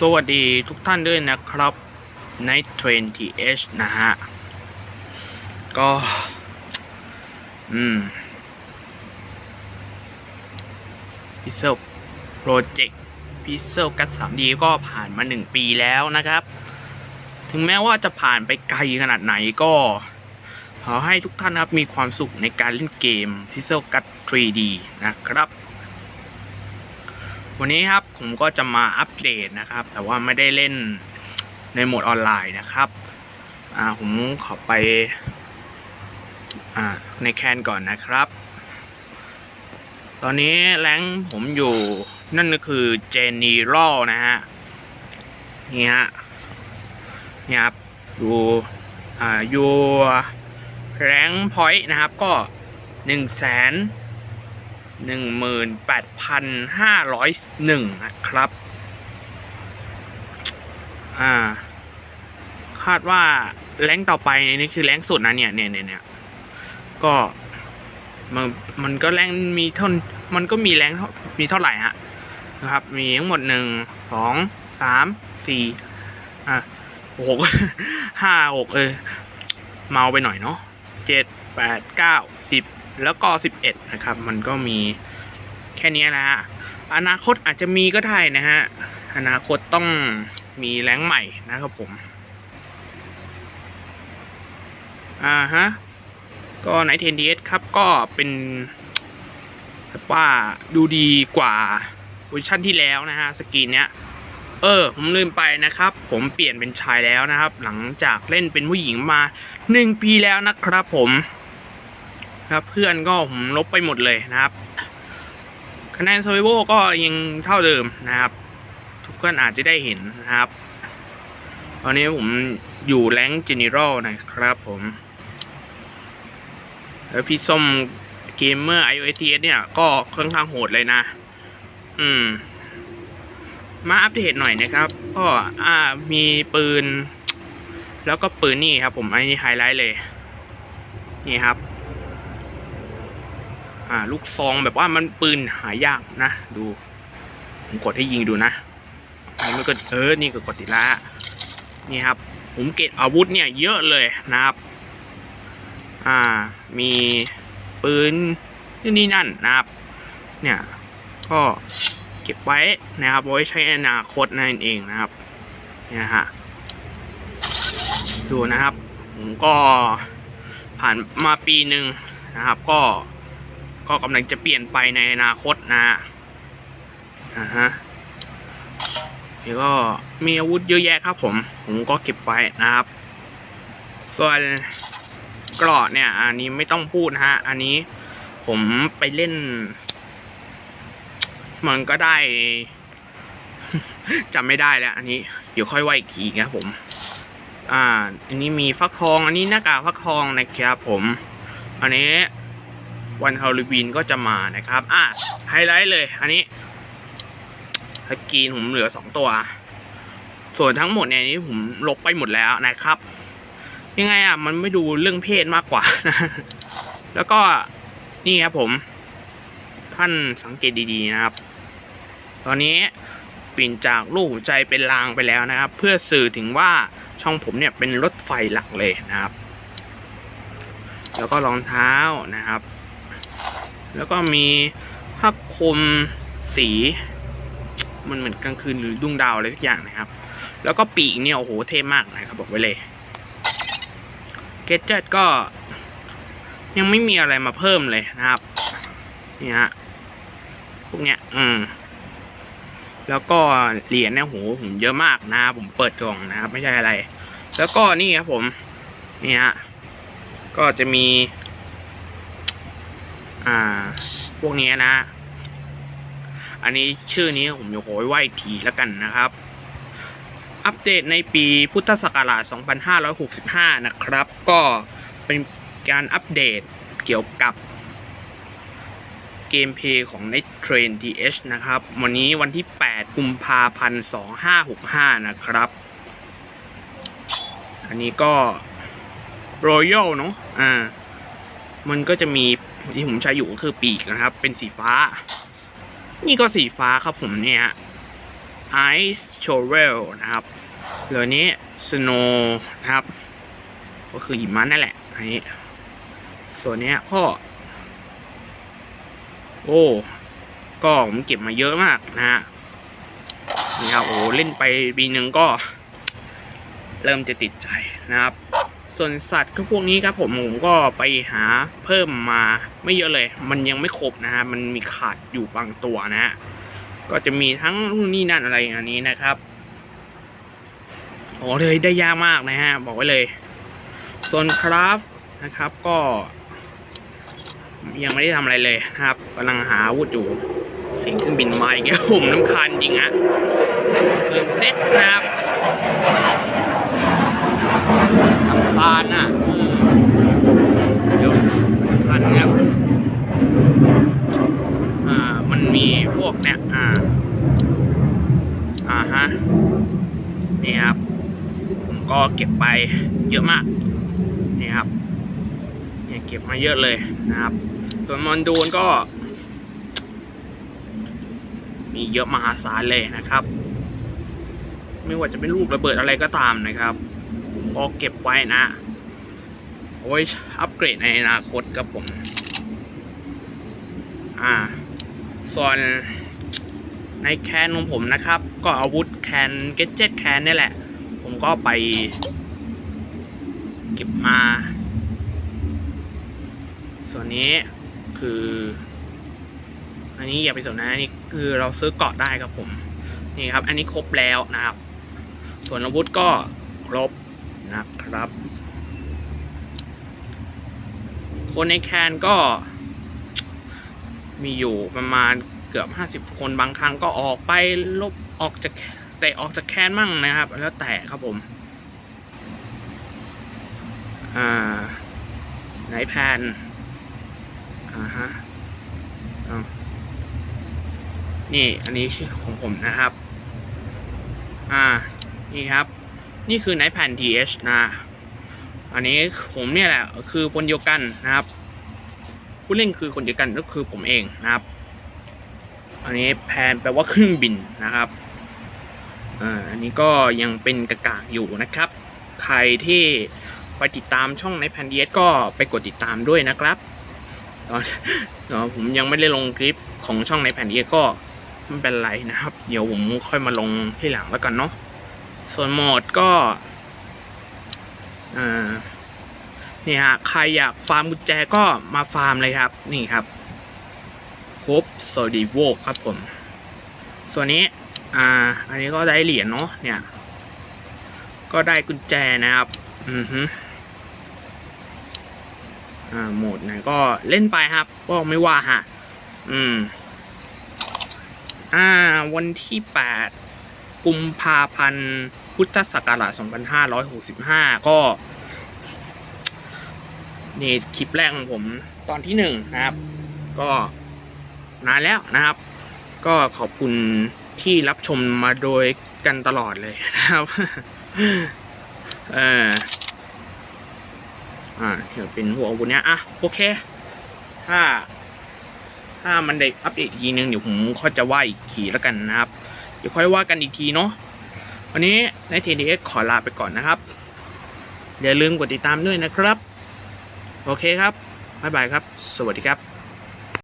สวัสดีทุกท่านด้วยนะครับใน Train TH นะฮะ ก็ อืม Pixel Project Pixel กั 3D ก็ผ่านมา1ปีแล้วนะครับ ถึงแม้ว่าจะผ่านไปไกลขนาดไหนก็ ขอให้ทุกท่านครับมีความสุขในการเล่นเกม Pixel กั 3D นะครับ วันนี้ครับผมก็จะมาอัปเดตนะครับ แต่ว่าไม่ได้เล่นในโหมดออนไลน์นะครับอ่าผมขอไปอ่าในแคนก่อนนะครับ ตอนนี้แรงผมอยู่นั่นก็คือเจนีรอนะฮะนี่ฮะนี่ครับดูอ่ายูแรงพอยต์นะครับก็หนึ่งแสน หนึ่งหมื่นแปดพันห้าร้อยหนึ่งนะครับ อ่า คาดว่าแรงต่อไปนี่คือแรงสุดนะเนี่ยเนี่ยเนี่ยเนี่ยก็มันมันก็แรงมีเท่ามันก็มีแรงมีเท่าไหร่ฮะนะครับ มีทั้งหมดหนึ่งสองสามสี่อะหกห้าหกเออเมาไปหน่อยเนาะเจ็ดแปดเก้าสิบ แล้วก็ 11 นะครับ มันก็มีแค่นี้นะฮะอนาคตอาจจะมีก็ได้นะฮะอนาคตต้องมีแรงใหม่นะครับผมอ่าฮะก็ในเทนดีครับก็เป็นแบบว่าดูดีกว่าเวอร์ชันที่แล้วนะฮะสกรีนเนี้ยเออผมลืมไปนะครับ ผมเปลี่ยนเป็นชายแล้วนะครับ หลังจากเล่นเป็นผู้หญิงมา 1 ปีแล้วนะครับผม ครับ เพื่อนก็ผมลบไปหมดเลยนะครับ คะแนน s u r v i v a l ก็ยังเท่าเดิมนะครับ ทุกคนอาจจะได้เห็นนะครับ ตอนนี้ผมอยู่แรงเจเนอรัลนะครับผม แล้วพี่ส้มเกมเมอร์ iOS เนี่ย ก็ค่อนข้างโหดเลยนะ อืม มาอัปเดตหน่อยนะครับ ก็อ่ามีปืน แล้วก็ปืนนี่ครับผมอันนี้ไฮไลท์เลย นี่ครับ อ่าลูกซองแบบว่ามันปืนหายากนะ ดูผมกดให้ยิงดูนะนนี้มันก็เออนี่ก็กดติดละนี่ครับ ผมเก็บอาวุธเนี่ยเยอะเลยนะครับ อ่า มีปืนนี่นี่นั่นนะครับ เนี่ย ก็เก็บไว้นะครับไว้ใช้อนาคตนั่นเองนะครับเนี่ยนะฮะดูนะครับ ผมก็ผ่านมาปีหนึ่งนะครับ ก็ ก็กำลังจะเปลี่ยนไปในอนาคตนะฮะอ่าฮะแล้วก็มีอาวุธเยอะแยะครับผม ผมก็เก็บไว้นะครับ ส่วนกราะเนี่ย อันนี้ไม่ต้องพูดนะฮะ อันนี้ผมไปเล่น มันก็ได้จำไม่ได้แล้ว อันนี้เดี๋ยวค่อยว่าอีกทีครับผม อ่า อันนี้มีฟักทอง อันนี้หน้ากากฟักทองนะครับผม อันนี้ วันฮาโลวีนก็จะมานะครับ อะไฮไลท์เลย อันนี้สกรีนผมเหลือสองตัว ส่วนทั้งหมดเนี่ยนี้ผมลบไปหมดแล้วนะครับ ยังไงอะ มันไม่ดูเรื่องเพศมากกว่า แล้วก็นี่ครับผม ท่านสังเกตดีๆนะครับ ตอนนี้เปลี่ยนจากลูกหัวใจเป็นรางไปแล้วนะครับ เพื่อสื่อถึงว่าช่องผมเนี่ยเป็นรถไฟหลักเลยนะครับ แล้วก็รองเท้านะครับ แล้วก็มีผ้าคลุมสี มันเหมือนกลางคืนหรือดวงดาวอะไรสักอย่างนะครับ แล้วก็ปีกเนี่ยโอ้โหเท่มากนะครับบอกไว้เลยเกจเจตก็ยังไม่มีอะไรมาเพิ่มเลยนะครับนี่ฮะพวกเนี้ยอืมแล้วก็เหรียญเนี่ยโหผมเยอะมากนะผมเปิดกล่องนะครับ ไม่ใช่อะไร แล้วก็นี่ครับผมนี่ฮะก็จะมี อ่า พวกนี้นะ อันนี้ชื่อนี้ผมจะขอไว้ไหวทีแล้วกันนะครับ อัปเดตในปีพุทธศักราช 2565 นะครับ ก็เป็นการอัปเดตเกี่ยวกับเกมเพย์ของ Night Train TH นะครับ วันนี้วันที่ 8 กุมภาพันธ์ 2565 นะครับ อันนี้ก็ Royal เนาะ อ่า มันก็จะมี ที่ผมใช้อยู่ก็คือปีกนะครับ เป็นสีฟ้า นี่ก็สีฟ้าครับผมเนี่ย Ice Shovel นะครับเหลือนี้ Snow นะครับ ก็คือหิมะนั่นแหละอันนี้ส่วนนี้ก็โอ้ก็ผมเก็บมาเยอะมากนะฮะนี่ครับโอ้เล่นไปปีหนึ่งก็ เริ่มจะติดใจนะครับ ส่วนสัตว์ก็พวกนี้ครับผมผมก็ไปหาเพิ่มมาไม่เยอะเลย มันยังไม่ครบนะฮะมันมีขาดอยู่บางตัวนะฮะก็จะมีทั้งนู่นนี่นั่นอะไรอย่างนี้นะครับโอ้เลยได้ยากมากนะฮะบอกไว้เลยส่วนคราฟนะครับก็ยังไม่ได้ทำอะไรเลยนะครับกำลังหาอาวุธอยู่เสียงเครื่องบินมาอีกแล้วผมน้ำคาญจริงฮะส่วนเซ็ตนะครับ น้ำคาญอะเดี๋ยวน้ำคาญครับอ่ามันมีพวกเนี่ยอ่าอ่าฮะนี่ครับ ผมก็เก็บไปเยอะมากนี่ครับเนี่ยเก็บมาเยอะเลยนะครับ ส่วนมอนดูนก็ มีเยอะมหาศาลเลยนะครับ ไม่ว่าจะเป็นลูกระเบิดอะไรก็ตามนะครับ ก็เก็บไว้นะเอาไว้อัปเกรดในอนาคตครับผม อ่า ส่วนในแคนของผมนะครับ ก็อาวุธแคนเกจเจ็ตแคนนี่แหละ ผมก็ไป เก็บมา ส่วนนี้คือ อันนี้อย่าไปสนนะอันนี้คือเราซื้อเกาะได้ครับผม นี่ครับ อันนี้ครบแล้วนะครับ ส่วนอาวุธก็ครบ นะครับ คนในแคนก็ มีอยู่ประมาณเกือบห้าสิบคนบางครั้งก็ออกไปลบออกจากแต่ออกจากแคนมั่งนะครับ แล้วแต่ครับผม อ่าไหนแพนอ่าฮะนี่อันนี้ชื่อของผมนะครับ อ่า นี่ครับ นี่คือไนท์แพน TH นะอันนี้ผมเนี่ยแหละคือคนเดียวกันนะครับผู้เล่นคือคนเดียวกันก็คือผมเองนะครับ อันนี้แพนแปลว่าเครื่องบินนะครับอันนี้ก็ยังเป็นกระกาอยู่นะครับ ใครที่ไปติดตามช่องในแพนดีก็ไปกดติดตามด้วยนะครับตอนตอนผมยังไม่ได้ลงคลิปของช่องในแพนดีก็ไม่เป็นไรนะครับ เดี๋ยวผมค่อยมาลงที่หลังแล้วกันเนาะ ส่วนโหมดก็นี่ฮะใครอยากฟาร์มกุญแจก็มาฟาร์มเลยครับ นี่ครับครบโซดีโวครับผม ส่วนนี้ อ่า อันนี้ก็ได้เหรียญเนาะเนี่ย ก็ได้กุญแจนะครับ อือฮึอ่าโหมดไหนก็เล่นไปครับ ก็ไม่ว่าฮะ อืม อ่า วันที่8กุมภาพันธ์ พุทธศักราช2565 ก็นี่คลิปแรกของผมตอนที่หนึ่งนะครับ ก็นานแล้วนะครับ ก็ขอบคุณที่รับชมมาโดยกันตลอดเลยนะครับเอออ่าเดี๋ยวเป็นหัวอาวุธเนี้ยอะโอเค ถ้า ถ้ามันได้อัปเดตอีกทีนึงเดี๋ยวผมค่อยจะว่าอีกทีแล้วกันนะครับ เดี๋ยวค่อยว่ากันอีกทีเนาะ วันนี้ในทีดีเอสขอลาไปก่อนนะครับ อย่าลืมกดติดตามด้วยนะครับ โอเคครับ บ๊ายบายครับ สวัสดีครับ